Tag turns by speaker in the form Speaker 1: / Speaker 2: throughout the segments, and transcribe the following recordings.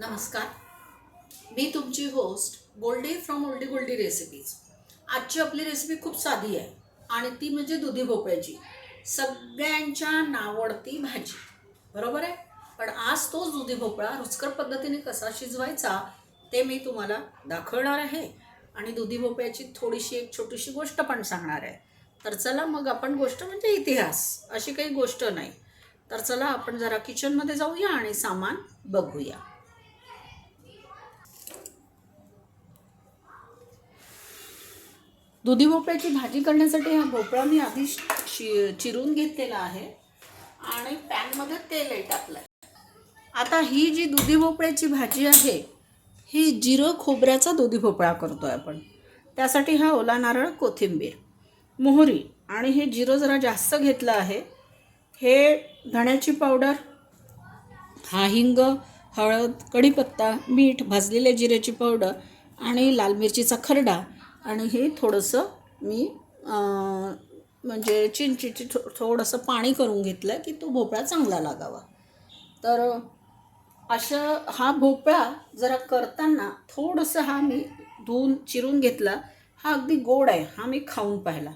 Speaker 1: नमस्कार. मी तुमची host Goldie from Oldie Goldie recipes आजची आपली रेसिपी खूप साधी आहे आणि ती म्हणजे दुधी भोपळ्याची. सगळ्यांच्या नावडती भाजी. बरोबर आहे? पण आज तोच दुधी भोपळा रुचकर पद्धतीने कसा शिजवायचा ते मी तुम्हाला दाखवणार आहे. आणि दुधी भोपळ्याची थोडीशी एक छोटीशी गोष्ट पण सांगणार आहे. तर चला मग आपण गोष्ट म्हणजे इतिहास अशी काही गोष्ट नाही. तर चला आपण जरा किचनमध्ये जाऊया आणि सामान बघूया. दुधी भोपळ्याची भाजी करण्यासाठी हा भोपळा मी आधी शि चिरून घेतलेला आहे आणि पॅनमध्ये तेल टाकलं आहे आता ही जी दुधी भोपळ्याची भाजी आहे ही जिरं खोबऱ्याचा दुधी भोपळा करतो आहे आपण. त्यासाठी हा ओला नारळ कोथिंबीर मोहरी आणि हे जिरं जरा जास्त घेतलं आहे. हे धण्याची पावडर हा हिंग हळद कढीपत्ता मीठ भाजलेल्या जिऱ्याची पावडर आणि लाल मिरचीचा खरडा आणि हे थोडंसं मी म्हणजे चिंचीची थो थोडंसं पाणी करून घेतलं की तो भोपळा चांगला लागावा. तर अशा हा भोपळा जरा करताना थोडंसं हा मी धुवून चिरून घेतला. हा अगदी गोड आहे हा मी खाऊन पाहिला.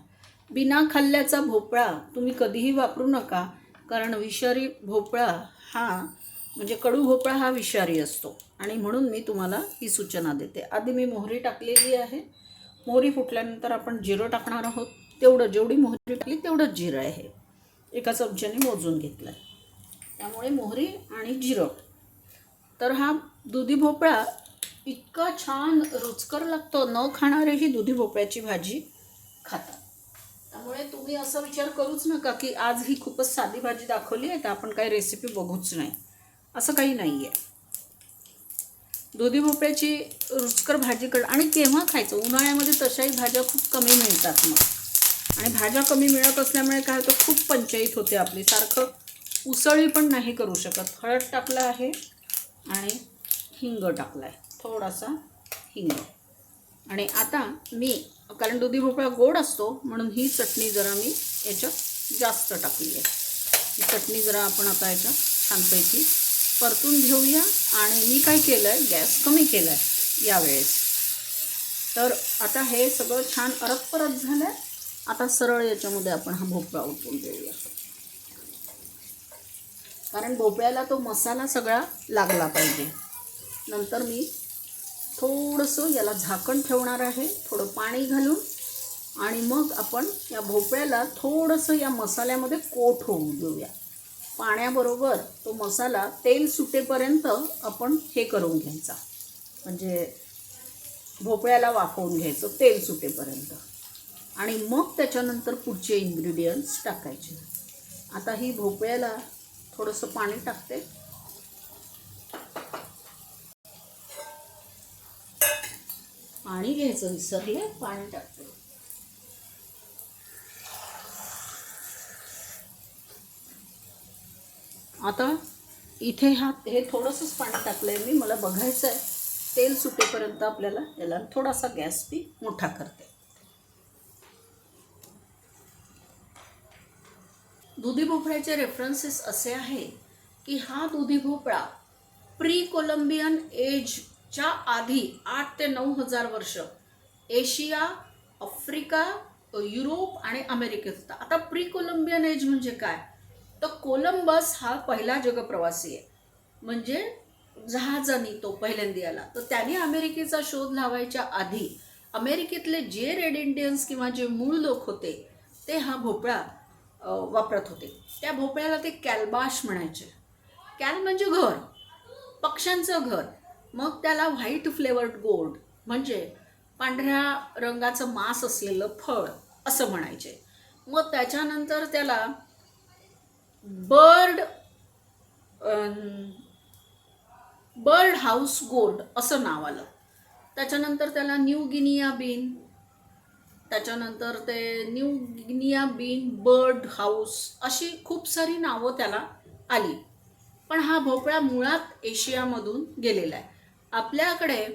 Speaker 1: बिना खाल्ल्याचा भोपळा तुम्ही कधीही वापरू नका कारण विषारी भोपळा हा म्हणजे कडू भोपळा हा विषारी असतो. आणि म्हणून मी तुम्हाला ही सूचना देते. आधी मी मोहरी टाकलेली आहे. मोहरी फुटल्यानंतर आपण जिरं टाकणार आहोत. तेवढं जेवढी मोहरी टाकली तेवढंच जिरं आहे. एका चमच्याने मोजून घेतलं आहे त्यामुळे मोहरी आणि जिरं. तर हा दुधी भोपळा इतका छान रुचकर लागतो न खाणारेही दुधी भोपळ्याची भाजी खातात. त्यामुळे तुम्ही असा विचार करूच नका की आज ही खूपच साधी भाजी दाखवली आहे तर आपण काही रेसिपी बघूच नाही. असं काही नाही आहे दुधी भोपळ्याची रुचकर भाजी कर आणि केव्हा खायचं? उन्हाळ्यामध्ये तशाही भाज्या खूप कमी मिळतात मग. आणि भाज्या कमी मिळत असल्यामुळे काय होतं? खूप पंचायत होते आपली. सारखं उसळी पण नाही करू शकत. हळद टाकलं आहे आणि हिंग टाकला आहे थोडासा हिंग. आणि आता मी कारण दुधी भोपळा गोड असतो म्हणून ही चटणी जरा मी याच्यात जास्त टाकली आहे. ही चटणी जरा आपण आता याच्यात छानपैकी परतून घेऊया. आणि मी काय केलं आहे गॅस कमी केला आहे यावेळेस. तर आता हे सगळं छान अरत परत झालं आहे आता सरळ याच्यामध्ये आपण हा भोपळा उठवून देऊया कारण भोपळ्याला तो मसाला सगळा लागला पाहिजे. नंतर मी थोडंसं याला झाकण ठेवणार आहे. थोडं पाणी घालून. आणि मग आपण या भोपळ्याला थोडंसं या मसाल्यामध्ये कोट होऊ देऊया. पाण्याबरोबर तो मसाला तेल सुटेपर्यंत आपण हे करून घ्यायचा. म्हणजे भोपळ्याला वाफवून घ्यायचं तेल सुटेपर्यंत. आणि मग त्याच्यानंतर पुढचे इन्ग्रेडियंट्स टाकायचे. आता ही भोपळ्याला थोडंसं पाणी टाकते. पाणी घ्यायचं विसरले पाणी टाकते. आता इथे हा हे थोडंसंच पाणी टाकलं आहे मी. मला बघायचं आहे तेल सुटेपर्यंत आपल्याला याला थोडासा गॅस मी मोठा करते. दुधी भोपळ्याचे रेफरन्सेस असे आहे की हा दुधी भोपळा प्री कोलंबियन एजच्या आधी आठ ते नऊ हजार वर्ष एशिया आफ्रिका युरोप आणि अमेरिकेत होता. आता प्री कोलंबियन एज म्हणजे काय? तर कोलंबस हा पहिला जगप्रवासी आहे. म्हणजे जहाजानी तो पहिल्यांदा आला. तर त्याने अमेरिकेचा शोध लावायच्या आधी अमेरिकेतले जे रेड इंडियन्स किंवा जे मूळ लोक होते ते हा भोपळा वापरत होते. त्या भोपळ्याला ते कॅलबाश म्हणायचे. कॅल म्हणजे घर पक्ष्यांचं घर. मग त्याला व्हाईट फ्लेवर्ड गोड म्हणजे पांढऱ्या रंगाचं मांस असलेलं फळ असं म्हणायचे. मग त्याच्यानंतर त्याला बर्ड बर्ड हाऊस गोल्ड असं नाव आलं. त्याच्यानंतर त्याला न्यू गिनिया बीन त्याच्यानंतर ते new guinea bean bird house अशी खूप सारी नावं त्याला आली. पण हा भोपळा मुळात एशियामधून गेलेला आहे. आपल्याकडे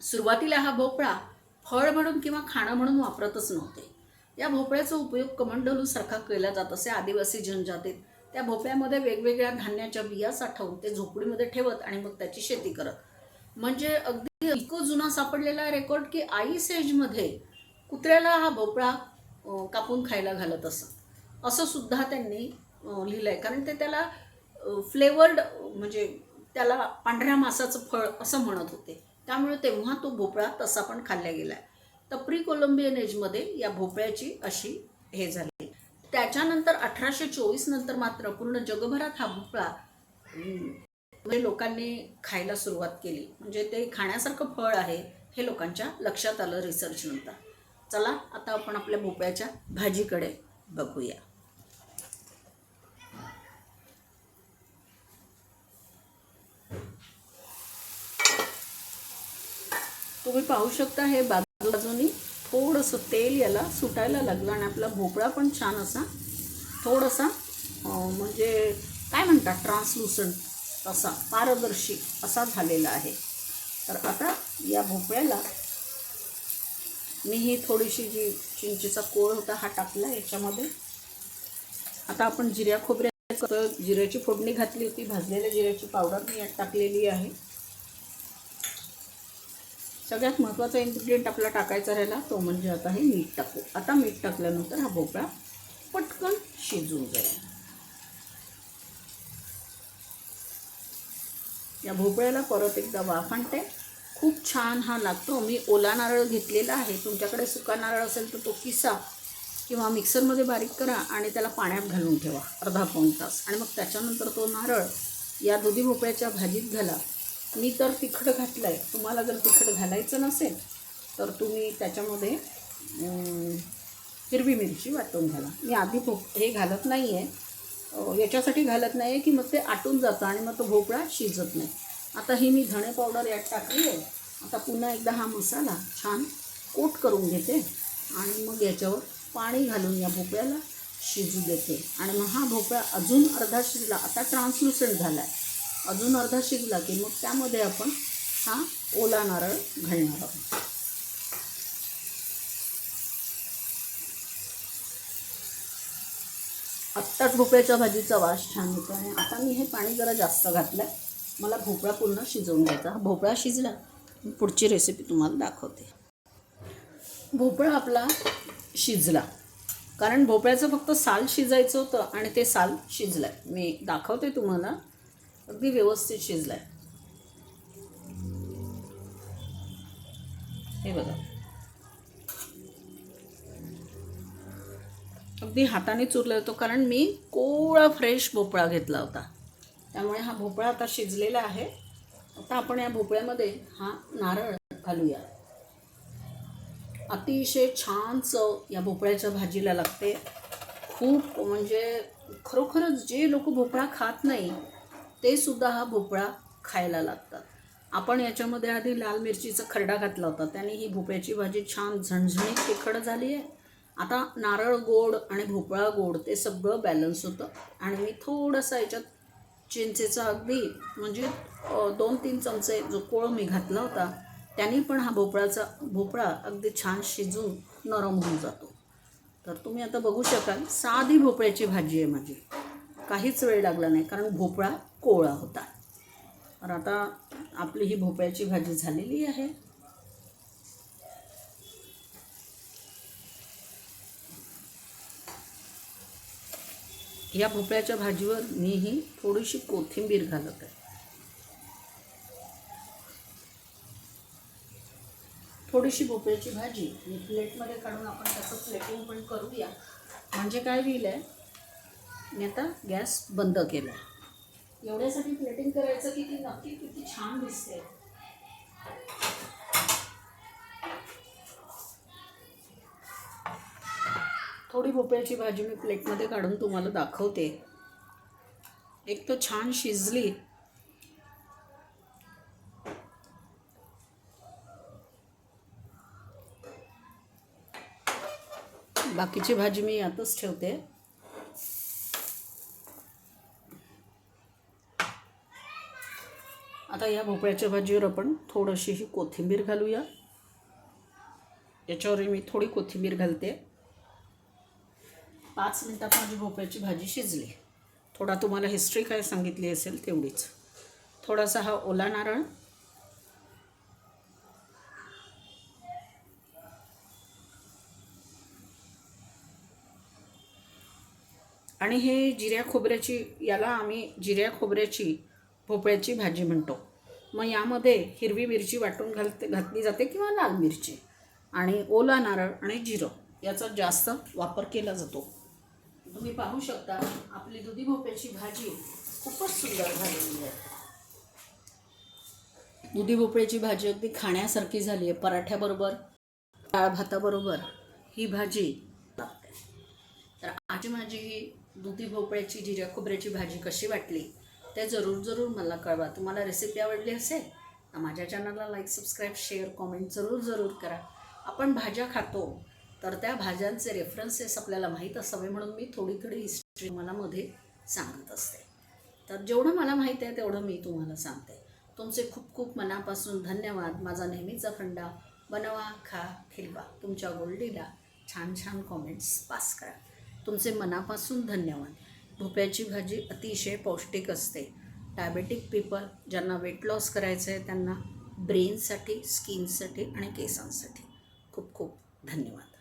Speaker 1: सुरुवातीला हा भोपळा फळ म्हणून किंवा खाणं म्हणून वापरतच नव्हते. या भोपळ्याचा उपयोग कमंडलूसारखा केला जात असे आदिवासी जनजातीत. त्या भोपळ्यामध्ये वेगवेगळ्या धान्याच्या बिया साठवून ते झोपडीमध्ये ठेवत आणि मग त्याची शेती करत. म्हणजे अगदी इतकं जुना सापडलेला रेकॉर्ड की आई सेजमध्ये कुत्र्याला हा भोपळा कापून खायला घालत असत. असं सुद्धा त्यांनी लिहिलं आहे कारण ते त्याला फ्लेवर्ड म्हणजे त्याला पांढऱ्या मासाचं फळ असं म्हणत होते. त्यामुळे तेव्हा तो भोपळा तसा पण खाल्ला गेला तर प्री कोलंबियन एजमध्ये या भोपळ्याची अशी हे झाली. त्याच्यानंतर अठराशे चोवीस नंतर मात्र पूर्ण जगभरात हा भोपळा म्हणजे लोकांनी खायला सुरुवात केली. म्हणजे ते खाण्यासारखं फळ आहे हे लोकांच्या लक्षात आलं रिसर्च नंतर. चला आता आपण आपल्या भोपळ्याच्या भाजीकडे बघूया. तुम्ही पाहू शकता हे बाग बाजूनी थोडंसं तेल याला सुटायला लागलं आणि आपला भोपळा पण छान असा थोडासा म्हणजे काय म्हणतात ट्रान्सलुसंट असा पारदर्शी असा झालेला आहे. तर आता या भोपळ्याला मी ही थोडीशी जी चिंचेचा कोळ होता हा टाकला याच्यामध्ये. आता आपण जिऱ्या खोबऱ्या जिऱ्याची फोडणी घातली होती भाजलेल्या जिऱ्याची पावडर मी यात टाकलेली आहे. सगळ्यात महत्त्वाचा इन्ग्रेडियंट आपला टाकायचा राहिला तो म्हणजे आता हे मीठ टाकू. आता मीठ टाकल्यानंतर हा भोपळा पटकन शिजून जाईल. या भोपळ्याला परत एकदा वाफ आणते खूप छान हा लागतो. मी ओला नारळ घेतलेला आहे. तुमच्याकडे सुका नारळ असेल तर तो किसा किंवा मिक्सरमध्ये बारीक करा आणि त्याला पाण्यात घालून ठेवा अर्धा पाऊण तास. आणि मग त्याच्यानंतर तो नारळ या दुधी भोपळ्याच्या भाजीत घाला. मी तर तिखट घातलं आहे तुम्हाला जर तिखट घालायचं नसेल तर तुम्ही त्याच्यामध्ये हिरवी मिरची वाटून घाला मी आधी भोप हे घालत नाही आहे याच्यासाठी घालत नाही आहे की मग ते आटून जातं आणि मग तो भोपळा शिजत नाही. आता ही मी धणे पावडर यात टाकली आहे. आता पुन्हा एकदा हा मसाला छान कोट करून घेते आणि मग याच्यावर पाणी घालून या भोपळ्याला शिजू देते. आणि मग हा भोपळा अजून अर्धा शिजला. आता ट्रान्सलुसंट झाला आहे अजून अर्धा शिजला की मग त्यामध्ये आपण हा ओला नारळ घालणार आहोत. आत्ताच भोपळ्याच्या भाजीचा वास छान होतो आणि आता मी हे पाणी जरा जास्त घातलं आहे मला भोपळा पूर्ण शिजवून घ्यायचा. हा भोपळा शिजला पुढची रेसिपी तुम्हाला दाखवते. भोपळा आपला शिजला. कारण भोपळ्याचं फक्त साल शिजायचं होतं आणि ते साल शिजलं मी दाखवते तुम्हाला. अगदी व्यवस्थित शिजलाय. आहे हे बघा. अगदी हाताने चुरला होतो कारण मी कोवळा फ्रेश भोपळा घेतला होता. त्यामुळे हा भोपळा आता शिजलेला आहे. आता आपण या भोपळ्यामध्ये हा नारळ घालूया. अतिशय छान चव या भोपळ्याच्या भाजीला लागते. खूप म्हणजे खरोखरच जे लोक भोपळा खात नाही ते सुद्धा हा भोपळा खायला लागतात. आपण याच्यामध्ये आधी लाल मिरचीचा खरडा घातला होता. त्याने ही भोपळ्याची भाजी छान झणझणीत तिखट झाली आहे आता नारळ गोड आणि भोपळा गोड ते सगळं बॅलन्स होतं. आणि मी थोडंसं याच्यात चिंचेचा अगदी म्हणजे दोन तीन चमचे जो कोळ मी घातला होता त्यांनी पण हा भोपळाचा भोपळा अगदी छान शिजून नरम होऊन जातो. तर तुम्ही आता बघू शकाल साधी भोपळ्याची भाजी आहे माझी. काहीच वेळ लागला नाही कारण भोपळा कोवळा होता. तर आता आपली ही भोपळ्याची भाजी झालेली आहे. या भोपळ्याच्या भाजीवर मी ही थोडीशी कोथिंबीर घालत आहे. थोडीशी भोपळ्याची भाजी आणि प्लेटमध्ये काढून आपण त्याचं प्लेटिंग पण करूया. म्हणजे काय होईल आहे मी आता गॅस बंद केला एवढ्यासाठी प्लेटिंग करायचं की ती नक्की किती छान दिसते. थोडी भोपळ्याची भाजी मी प्लेटमध्ये काढून तुम्हाला दाखवते. एक तर छान शिजली. बाकीची भाजी मी यातच ठेवते. आता या भोपळ्याच्या भाजीवर आपण थोडीशी ही कोथिंबीर घालूया. याच्यावर मी थोडी कोथिंबीर घालते. पाच मिनटात माझी भोपळ्याची भाजी शिजली. थोडा तुम्हाला हिस्ट्री काय सांगितली असेल तेवढीच. थोडासा हा ओला नारळ. आणि हे जिऱ्या खोबऱ्याची याला आम्ही जिऱ्या खोबऱ्याची भोपळ्याची भाजी म्हणतो. मग यामध्ये हिरवी मिरची वाटून घालते घातली जाते किंवा लाल मिरची आणि ओला नारळ आणि जिरं याचा जास्त वापर केला जातो. तुम्ही पाहू शकता आपली दुधी भोपळ्याची भाजी खूपच सुंदर झालेली आहे. दुधी भोपळ्याची भाजी अगदी खाण्यासारखी झाली आहे पराठ्याबरोबर डाळ भाताबरोबर ही भाजी. लागते तर आज माझी ही दुधी भोपळ्याची जिऱ्या खोबऱ्याची भाजी कशी वाटली? ते जरूर जरूर मला कळवा. तुम्हाला रेसिपी आवडली असेल तर माझ्या चॅनलला लाईक सबस्क्राईब शेअर कॉमेंट जरूर जरूर करा. आपण भाज्या खातो तर त्या भाज्यांचे रेफरन्सेस आपल्याला माहीत असावे म्हणून मी थोडी थोडी हिस्ट्री मला मध्ये सांगत असते. तर जेवढं मला माहीत आहे तेवढं मी तुम्हाला सांगते. तुमचे खूप खूप मनापासून धन्यवाद. माझा नेहमीचा फंडा बनवा खा खिलवा. तुमच्या गोल्डीला छान छान कॉमेंट्स पास करा. तुमचे मनापासून धन्यवाद. भोप्याची भाजी अतिशय पौष्टिक असते. डायबेटिक पीपल ज्यांना वेट लॉस करायचं आहे त्यांना ब्रेनसाठी स्किनसाठी आणि केसांसाठी खूप खूप धन्यवाद.